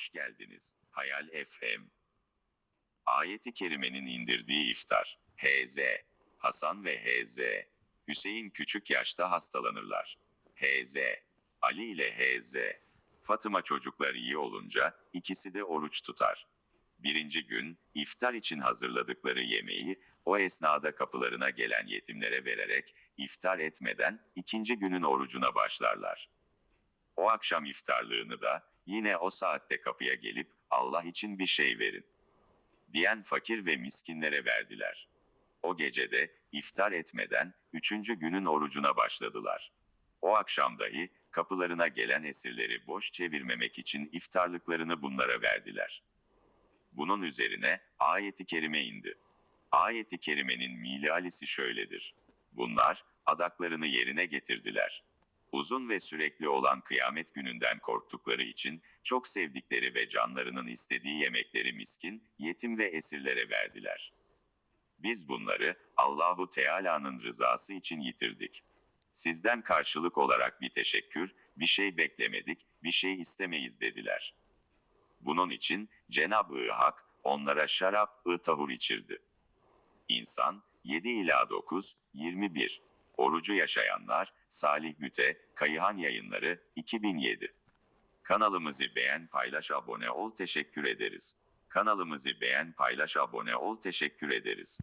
Hoş geldiniz. Hayal FM. Ayeti Kerime'nin indirdiği iftar. H.Z. Hasan ve H.Z. Hüseyin küçük yaşta hastalanırlar. H.Z. Ali ile H.Z. Fatıma çocuklar iyi olunca ikisi de oruç tutar. Birinci gün iftar için hazırladıkları yemeği o esnada kapılarına gelen yetimlere vererek iftar etmeden ikinci günün orucuna başlarlar. O akşam iftarlığını da yine o saatte kapıya gelip Allah için bir şey verin diyen fakir ve miskinlere verdiler. O gecede iftar etmeden üçüncü günün orucuna başladılar. O akşam dahi kapılarına gelen esirleri boş çevirmemek için iftarlıklarını bunlara verdiler. Bunun üzerine ayeti kerime indi. Ayeti kerimenin milalisi şöyledir. Bunlar adaklarını yerine getirdiler. Uzun ve sürekli olan kıyamet gününden korktukları için çok sevdikleri ve canlarının istediği yemekleri miskin, yetim ve esirlere verdiler. Biz bunları Allahu Teala'nın rızası için yitirdik. Sizden karşılık olarak bir teşekkür, bir şey beklemedik, bir şey istemeyiz dediler. Bunun için Cenab-ı Hak onlara şarap-ı tahur içirdi. İnsan 7 ila 9, 21. Orucu yaşayanlar Salih Güte, Kayıhan Yayınları 2007. Kanalımızı beğen, paylaş, abone ol, teşekkür ederiz. Kanalımızı beğen, paylaş, abone ol, teşekkür ederiz.